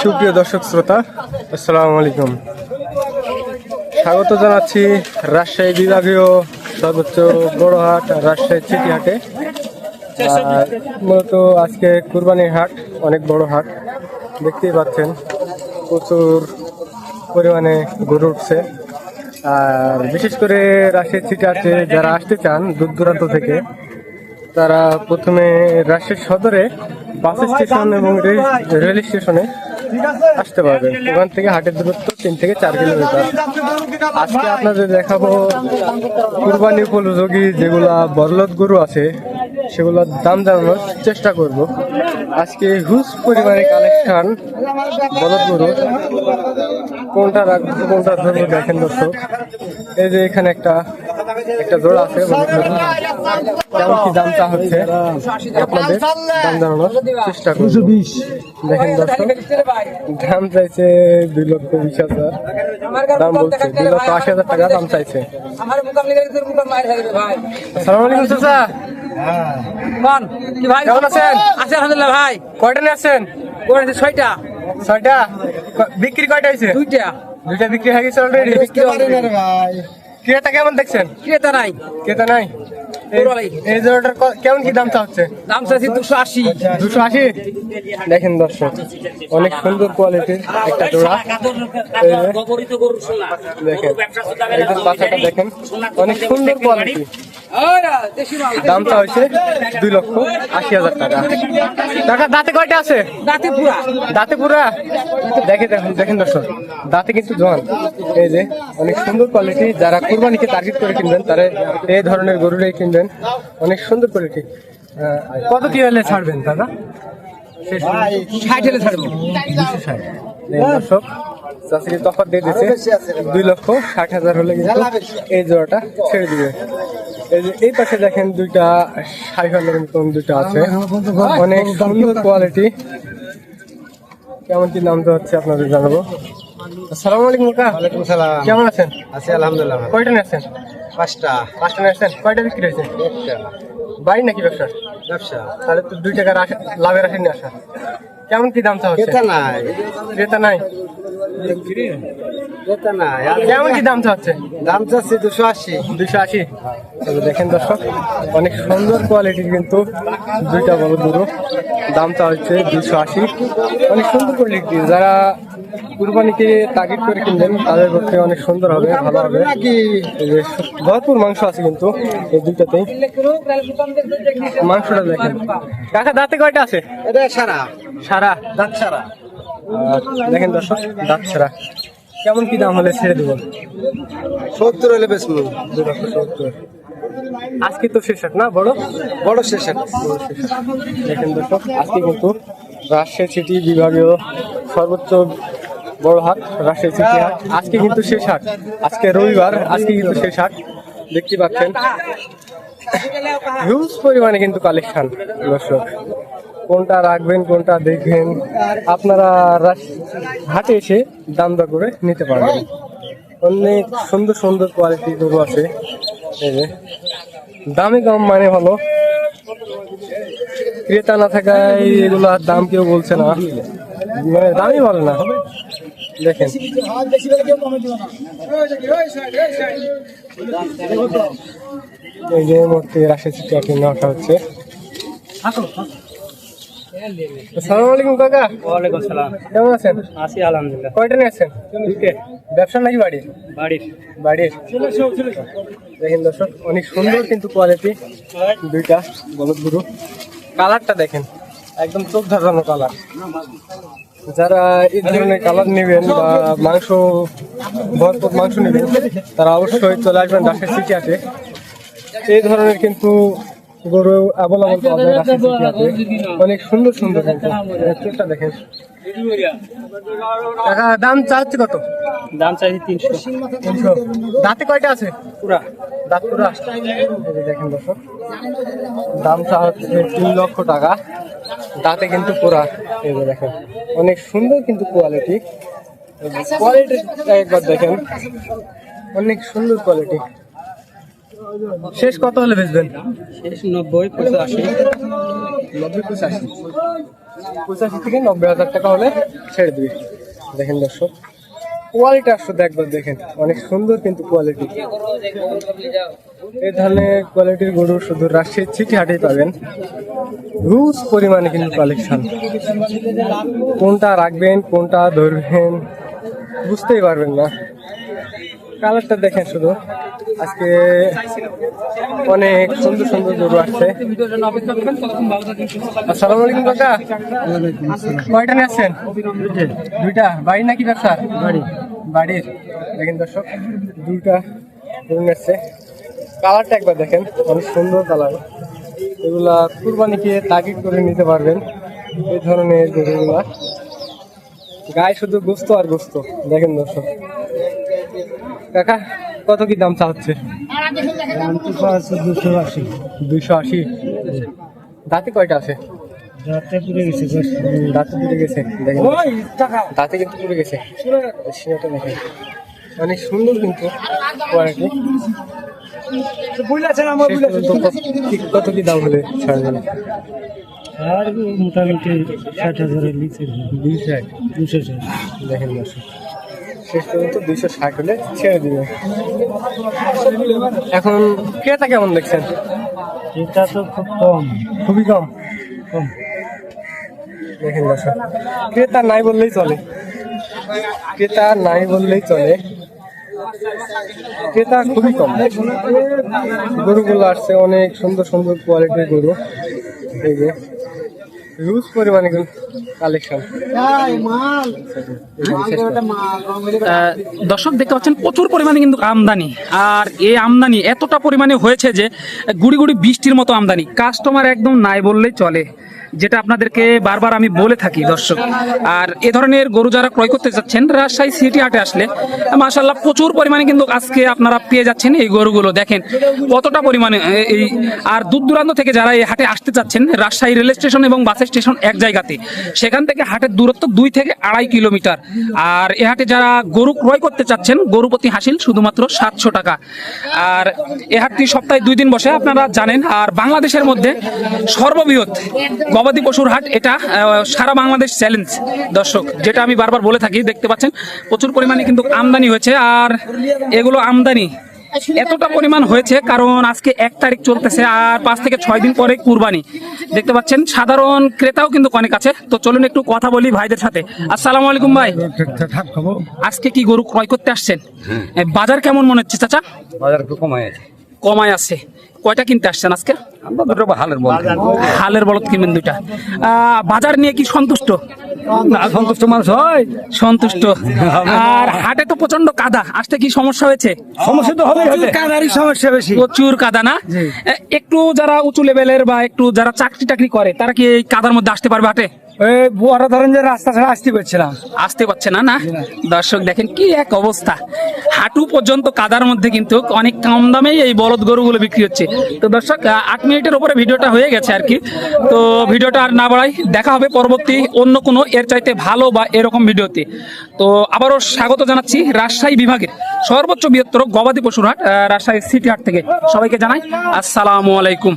সুপ্রিয় দর্শক শ্রোতা, আসসালামু আলাইকুম। স্বাগত জানাচ্ছি রাজশাহী বিভাগীয় সর্বোচ্চ বড় হাট রাজশাহী সিটি হাটে আর মূলত আজকে কুরবানির হাট, অনেক বড় হাট। দেখতেই পাচ্ছেন, প্রচুর পরিমাণে গরু উঠছে। আর বিশেষ করে রাজশাহী সিটি হাটে যারা আসতে চান দূর দূরান্ত থেকে, তারা প্রথমে রাজশাহী সদরে বাস স্টেশন এবং রেল স্টেশনে আসতে পারবেন। ওখান থেকে হাটের দূরত্ব তিন থেকে চার কিলোমিটার। আজকে আপনাদের দেখাবো কুরবানি উপযোগী যেগুলা বরলত গরু আছে সেগুলোর দাম জানানোর চেষ্টা করব। আজকে হুজ পরিমাণে কালেকশন বলদ গরু কোনটা রাখব কোনটা ধরবো দেখেন দর্শক। এই যে এখানে একটা একটা জোড়া আছে। কেমন কি দামটা হচ্ছে? আপনাদের দাম জানানোর চেষ্টা করব। দেখেন দর্শক দাম চাইছে দুই লক্ষ বিশ হাজার। দাম বলছে দুই লক্ষ আশি হাজার টাকা দাম চাইছে। ভাই। সালাম আলাইকুম চাচা। কি ভাই? কেমন আছেন? আছে আলহামদুলিল্লাহ ভাই। কয়টা নিয়ে আসছেন? কোন ছয়টা। বিক্রি কয়টা হয়েছে? দুইটা। দুইটা বিক্রি হয়ে গেছে অলরেডি ক্রেতা কেমন দেখছেন? ক্রেতা নাই। ক্রেতা নাই? এই- জোড়াটার কেমন কি দাম চাচ্ছে? দাম চাচ্ছি দুশো আশি। দুশো আশি? দেখেন দর্শক অনেক সুন্দর কোয়ালিটির একটা জোড়া। দেখেন অনেক সুন্দর কোয়ালিটি দামটা হয়েছে দুই লক্ষ আশি হাজার টাকা। টাকা দাঁতে কয়টা আছে? দাঁতে পুরা। দাঁতে পুরা? দেখে দেখেন দেখেন দর্শক দাঁতে কিন্তু জোয়ান। এই যে অনেক সুন্দর কোয়ালিটি যারা কুরবানিকে টার্গেট করে কিনবেন তারা এই ধরনের গরুটাই কিনবেন। অনেক সুন্দর কোয়ালিটি কত কি হলে ছাড়বেন দাদা? ষাট হলে ছাড়বো। দুশো ষাট। দর্শক চাষিকে তফাৎ দিয়ে দিচ্ছে দুই লক্ষ ষাট হাজার হলে কিন্তু এই জোড়াটা ছেড়ে দিবে। এই যে এই পাশে দেখেন দুইটা সাইফালের মতন দুইটা আছে। অনেক সুন্দর কোয়ালিটি কেমন কি নাম তো হচ্ছে আপনাদের জানাব? আসসালামু আলাইকুম কাকা। ওয়ালাইকুম সালাম। কেমন আছেন? আছি আলহামদুলিল্লাহ। কয়টা নিয়েছেন? পাঁচটা। পাঁচটা নিয়েছেন। কয়টা বিক্রি হয়েছে? একটা। বাড়ি নাকি ব্যবসা? ব্যবসা। তাহলে তো দুই টাকার আশা- লাভের আশা নিয়ে আসা। কেমন কি দাম হচ্ছে? ক্রেতা নাই। ক্রেতা নাই? কেমন কি দাম দাম চাচ্ছি দুশো আশি। দুশো আশি? দেখেন দর্শক অনেক সুন্দর কোয়ালিটির কিন্তু দুইটা বড় দুটো দামটা হচ্ছে দুশো আশি। অনেক সুন্দর কোয়ালিটি যারা কুরবানিকে টার্গেট করে কিনবেন তাদের পক্ষে অনেক সুন্দর হবে ভালো হবে। ভরপুর মাংস আছে কিন্তু এই দুইটাতেই। মাংসটা দেখেন। কাকা দাঁতে কয়টা আছে? এটা সারা। সারা। দাঁত সারা। দেখেন দর্শক দাঁত ছাড়া কেমন কি দাম হলে ছেড়ে দেবো? সত্তর হলে বেশ দুই লক্ষ সত্তর আজকে তো শেষ না বড়? বড় শেষ দেখেন দর্শক আজকে কিন্তু রাজশাহী সিটি বিভাগীয় সর্বোচ্চ বড় হাট রাজশাহী সিটি হাট। আজকে কিন্তু শেষ হাট। আজকে রবিবার আজকে কিন্তু শেষ হাট। দেখতে পাচ্ছেন। হিউজ পরিমাণে কিন্তু কালেকশন দর্শক। কোনটা রাখবেন, কোনটা দেখবেন, আপনারা হাটে এসে দাম দর করে নিতে পারবেন। অনেক সুন্দর সুন্দর কোয়ালিটি গরু আছে। এই যে, দামে কম মানে ভালো ক্রেতা না থাকায় এগুলো আর দাম কেউ বলছে না। মানে দামই বলে না। দেখেন। এই যে মূর্তি রাশি চিঠি নেওয়াটা হচ্ছে। আসসালামু আলাইকুম কাকা। ওয়ালাইকুম সালাম। কেমন আছেন? আছি আলহামদুলিল্লাহ। কয়টা নিয়ে আছেন? ব্যবসা নাকি বাড়ি বাড়ির। বাড়ির। দেখেন দর্শক অনেক সুন্দর কিন্তু কোয়ালিটি দুইটা বলদ গুরু কালারটা দেখেন একদম চোখ ধারানো কালার। যারা এই ধরনের কালার নেবেন বা মাংস ভরপুর মাংস নেবেন তারা অবশ্যই চলে আসবেন রাশের সিটি আছে এই ধরনের কিন্তু গরু অ্যাভেলেবল পাওয়া যায় সিটি আছে। অনেক সুন্দর সুন্দর কিন্তু দেখেন। টাকা দাম চাচ্ছে কত? দাম চাইছি তিনশো। তিনশো। দাঁতে কয়টা আছে? পুরা। দাঁত পুরা। দেখেন দর্শক দামটা হচ্ছে তিন লক্ষ টাকা। দাঁতে কিন্তু পুরা। এই দেখেন অনেক সুন্দর কিন্তু কোয়ালিটি কোয়ালিটি একবার দেখেন। অনেক সুন্দর কোয়ালিটি শেষ কত হলে বেচবেন? শেষ নব্বই পঁচাশি। নব্বই পঁচাশি। পঁচাশি থেকে নব্বই হাজার টাকা হলে ছেড়ে দিবি। দেখেন দর্শক কোয়ালিটি শুধু একবার দেখেন। অনেক সুন্দর কিন্তু কোয়ালিটি এই ধরনের কোয়ালিটির গরু শুধু রাজশাহীর চিঠি হাটেই পাবেন। হিউজ পরিমাণে কিন্তু কালেকশন কোনটা রাখবেন কোনটা ধরবেন বুঝতেই পারবেন না। কালারটা দেখেন শুধু। আজকে অনেক সুন্দর সুন্দর গরু আসছে। আসসালামু আলাইকুম কাকা। কয়টা নিয়ে আসছেন? দুইটা। বাড়ি নাকি ব্যবসা? বাড়ি। বাড়ির। দেখেন দর্শক দুইটা গরু আসছে। কালারটা একবার দেখেন অনেক সুন্দর কালার। এগুলা কুরবানিকে তাগিদ করে নিতে পারবেন এই ধরনের গরুগুলা। গায়ে শুধু গোস্ত আর গোস্ত। দেখেন দর্শক কাকা কত কি দাম চাচ্ছে? দুশো আশি দুইশো আশি। দাঁতে কয়টা আছে? রাতে পুড়ে গেছে দাঁতে পুড়ে গেছে দেখেন। দাঁতে কিন্তু পুড়ে গেছে। সিনাটা দেখেন। অনেক সুন্দর কিন্তু কোয়ালিটি কত কি দাম হলে আর মোটামুটি ষাট হাজারের নিচে। দুশো দেখেন দর্শক। শেষ পর্যন্ত দুইশো ষাট হলে ছেড়ে দিবে। এখন ক্রেতা কেমন দেখছেন? ক্রেতা তো খুব কম খুবই কম কম। দেখেন দর্শক ক্রেতা নাই বললেই চলে। ক্রেতা নাই বললেই চলে। ক্রেতা খুবই কম। গরুগুলো আসছে অনেক সুন্দর সুন্দর কোয়ালিটির গরু। এই যে হিউজ পরিমাণে কালেকশন দর্শক দেখতে পাচ্ছেন প্রচুর পরিমাণে কিন্তু আমদানি। আর এই আমদানি এতটা পরিমাণে হয়েছে যে গুড়ি গুড়ি বৃষ্টির মতো আমদানি। কাস্টমার একদম নাই বললেই চলে। যেটা আপনাদেরকে বারবার আমি বলে থাকি, দর্শক। আর এ ধরনের গরু যারা ক্রয় করতে যাচ্ছেন, রাজশাহী সিটি হাটে আসলে মাশাল্লাহ প্রচুর পরিমাণে কিন্তু আজকে আপনারা পেয়ে যাচ্ছেন এই গরুগুলো। দেখেন কতটা পরিমাণে এই, আর দূর দূরান্ত থেকে যারা এই হাটে আসতে চাচ্ছেন, রাজশাহী রেল স্টেশন এবং বাস স্টেশন এক জায়গাতে, সেখান থেকে হাটের দূরত্ব দুই থেকে আড়াই কিলোমিটার। আর এ হাটে যারা গরু ক্রয় করতে চাচ্ছেন, গরু প্রতি হাসিল শুধুমাত্র সাতশো টাকা। আর এ হাটটি সপ্তাহে দুই দিন বসে, আপনারা জানেন। আর বাংলাদেশের মধ্যে সর্ববৃহৎ গবাদি পশুর হাট এটা সারা বাংলাদেশ চ্যালেঞ্জ দর্শক যেটা আমি বারবার বলে থাকি দেখতে পাচ্ছেন প্রচুর পরিমাণে কিন্তু আমদানি হয়েছে আর এগুলো আমদানি এতটা পরিমাণ হয়েছে কারণ আজকে এক তারিখ চলতেছে আর পাঁচ থেকে ছয় দিন পরে কুরবানি। দেখতে পাচ্ছেন সাধারণ ক্রেতাও কিন্তু অনেক আছে তো চলুন একটু কথা বলি ভাইদের সাথে। আসসালামু আলাইকুম ভাই। আজকে কি গরু ক্রয় করতে আসছেন? বাজার কেমন মনে হচ্ছে চাচা? বাজার আছে। কমায় আছে। কয়টা কিনতে আসছেন আজকে? হালের বল। হালের বলদ কিনবেন দুইটা। বাজার নিয়ে কি সন্তুষ্ট? না সন্তুষ্ট মানুষ হয়। সন্তুষ্ট। আর হাটে তো প্রচণ্ড কাদা। আসতে কি সমস্যা হয়েছে? সমস্যা তো হবে কাদারই সমস্যা বেশি। প্রচুর কাদা না? একটু যারা উঁচু লেভেলের বা একটু যারা চাকরি টাকরি করে তারা কি এই কাদার মধ্যে আসতে পারবে হাটে? বুয়ারা ধরেন যে রাস্তা ছাড়া আসতে পারছে না। আসতে পারছে না না? দর্শক দেখেন কি এক অবস্থা। হাঁটু পর্যন্ত কাদার মধ্যে কিন্তু অনেক কম দামেই এই বলদ গরুগুলো বিক্রি হচ্ছে। তো দর্শক আট মিনিটের উপরে ভিডিওটা হয়ে গেছে আর কি। তো ভিডিওটা আর না বাড়াই দেখা হবে পরবর্তী অন্য কোনো এর চাইতে ভালো বা এরকম ভিডিওতে। তো আবারও স্বাগত জানাচ্ছি রাজশাহী বিভাগের সর্বোচ্চ বৃহত্তর গবাদি পশুর হাট রাজশাহী সিটি হাট থেকে। সবাইকে জানাই আসসালামু আলাইকুম।